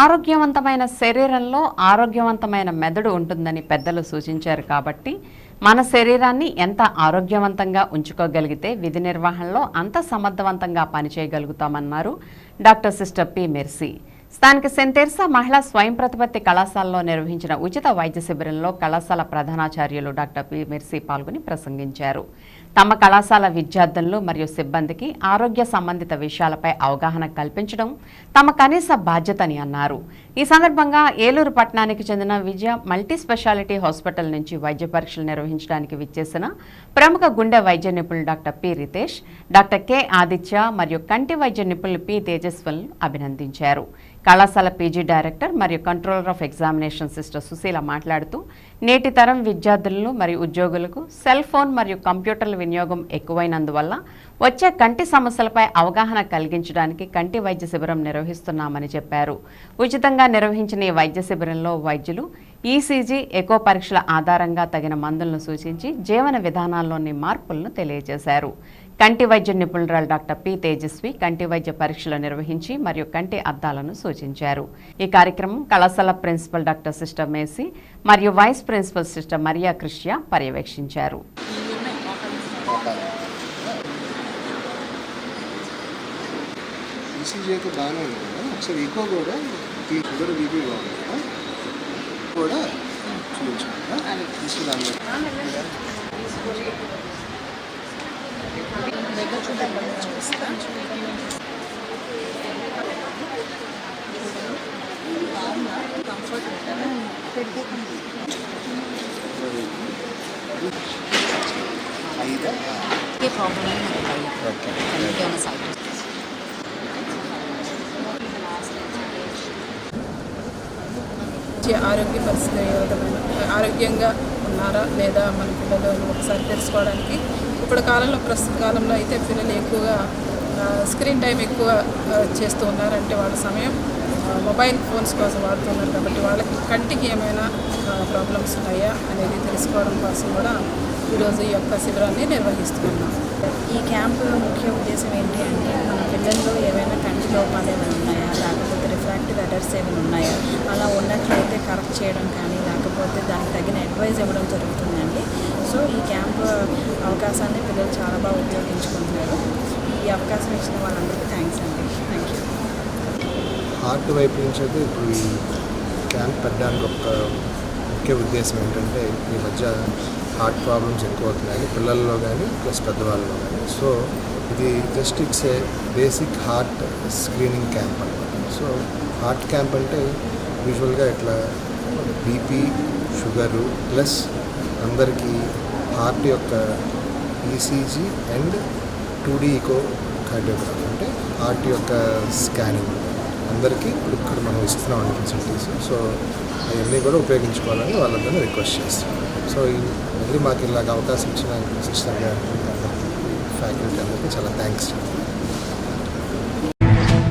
ఆరోగ్యవంతమైన శరీరంలో ఆరోగ్యవంతమైన మెదడు ఉంటుందని పెద్దలు సూచించారు కాబట్టి మన శరీరాన్ని ఎంత ఆరోగ్యవంతంగా ఉంచుకోగలిగితే విధి నిర్వహణలో అంత సమర్థవంతంగా పనిచేయగలుగుతామన్నారు డాక్టర్ సిస్టర్ పి. మెర్సీ. స్థానిక సెంతెర్సా మహిళా స్వయం ప్రతిపత్తి కళాశాలలో నిర్వహించిన ఉచిత వైద్య శిబిరంలో కళాశాల ప్రధానాచార్యులు డాక్టర్ పి. మెర్సీ పాల్గొని ప్రసంగించారు. తమ కళాశాల విద్యార్థులు మరియు సిబ్బందికి ఆరోగ్య సంబంధిత విషయాలపై అవగాహన కల్పించడం తమ కనీస బాధ్యతని అన్నారు. ఈ సందర్భంగా ఏలూరు పట్టణానికి చెందిన విజయ మల్టీ స్పెషాలిటీ హాస్పిటల్ నుంచి వైద్య పరీక్షలు నిర్వహించడానికి విచ్చేసిన ప్రముఖ గుండె వైద్య నిపుణులు doctor P. Ritesh doctor K. Aditya మరియు కంటి వైద్య నిపుణులు పి. తేజస్వల్ అభినందించారు. కళాశాల పీజీ డైరెక్టర్ మరియు controller of examination sister Sushila మాట్లాడుతూ నేటి తరం విద్యార్థులను మరియు ఉద్యోగులకు సెల్ ఫోన్ మరియు కంప్యూటర్ల వినియోగం ఎక్కువైనందువల్ల వచ్చే కంటి సమస్యలపై అవగాహన కలిగించడానికి కంటి వైద్య శిబిరం నిర్వహిస్తున్నామని చెప్పారు. ఉచితంగా నిర్వహించిన ఈ వైద్య శిబిరంలో వైద్యులు ఈసీజీ ఎకో పరీక్షల ఆధారంగా తగిన మందులను సూచించి జీవన విధానాల్లోని మార్పులను తెలియజేశారు. కంటి వైద్య నిపుణురాలు డాక్టర్ పి తేజస్వి కంటి వైద్య పరీక్షలు నిర్వహించి మరియు కంటి అద్దాలను సూచించారు. ఈ కార్యక్రమం కళాశాల ప్రిన్సిపల్ డాక్టర్ సిస్టర్ మేసి మరియు వైస్ ప్రిన్సిపల్ సిస్టర్ మరియా కృష్య పర్యవేక్షించారు. ఈసీజీ అయితే బాగానే ఉంది కదా? ఒకసారి ఈకో కూడా ఈ షుగర్ బీపీ బాగుంది కదా? కూడా చూపించాలి తీసుకురాను ఆరోగ్య పరిస్థితి ఆరోగ్యంగా ఉన్నారా లేదా మన పిల్లలు ఒకసారి తెలుసుకోవడానికి? ఇప్పుడు కాలంలో ప్రస్తుత కాలంలో అయితే పిల్లలు ఎక్కువగా స్క్రీన్ టైం ఎక్కువ చేస్తూ ఉన్నారంటే వాళ్ళ సమయం మొబైల్ ఫోన్స్ కోసం వాడుతున్నారు కాబట్టి వాళ్ళకి కంటికి ఏమైనా ప్రాబ్లమ్స్ ఉన్నాయా అనేది తెలుసుకోవడం కోసం కూడా ఈరోజు ఈ యొక్క శిబిరాన్ని నిర్వహిస్తున్నాం. ఈ క్యాంపులో ముఖ్య ఉద్దేశం ఏంటి అంటే మన పిల్లల్లో ఏవైనా కంటి లోపాలు ఏమైనా ఉన్నాయా? లేకపోతే రిఫ్రాక్టివ్ అడర్స్ ఏమైనా ఉన్నాయా? అలా ఉన్నట్లయితే కరెక్ట్ చేయడం కానీ లేకపోతే దానికి తగిన అడ్వైజ్ ఇవ్వడం జరుగుతుందండి. సో ఈ క్యాంప్ అవకాశాన్ని పిల్లలు చాలా బాగా ఉపయోగించుకుంటున్నారు. ఈ అవకాశం ఇచ్చిన వాళ్ళందరికీ థ్యాంక్స్ అండి. హార్ట్ వైపు నుంచి అయితే ఇప్పుడు ఈ క్యాంప్ పెట్టడానికి ఒక ముఖ్య ఉద్దేశం ఏంటంటే ఈ మధ్య హార్ట్ ప్రాబ్లమ్స్ ఎక్కువ అవుతున్నాయి పిల్లల్లో కానీ ప్లస్ పెద్దవాళ్ళలో కానీ. సో ఇది just it's a basic heart screening camp అనమాట సో హార్ట్ క్యాంప్ అంటే యూజువల్గా ఇట్లా బీపీ షుగరు ప్లస్ అందరికీ హార్ట్ యొక్క ECG and two D echocardiograph అంటే హార్ట్ యొక్క స్కానింగ్. అందరికీ ఇక్కడ మనం ఇస్తున్నాం ఫెసిలిటీస్ సో అవన్నీ కూడా ఉపయోగించుకోవాలని వాళ్ళందరినీ రిక్వెస్ట్ చేస్తున్నాం. సో ఈ మళ్ళీ మాకు ఇలాగ అవకాశం ఇచ్చిన సిస్టర్ గారికి ఫ్యాకల్టీ అందరికీ చాలా థ్యాంక్స్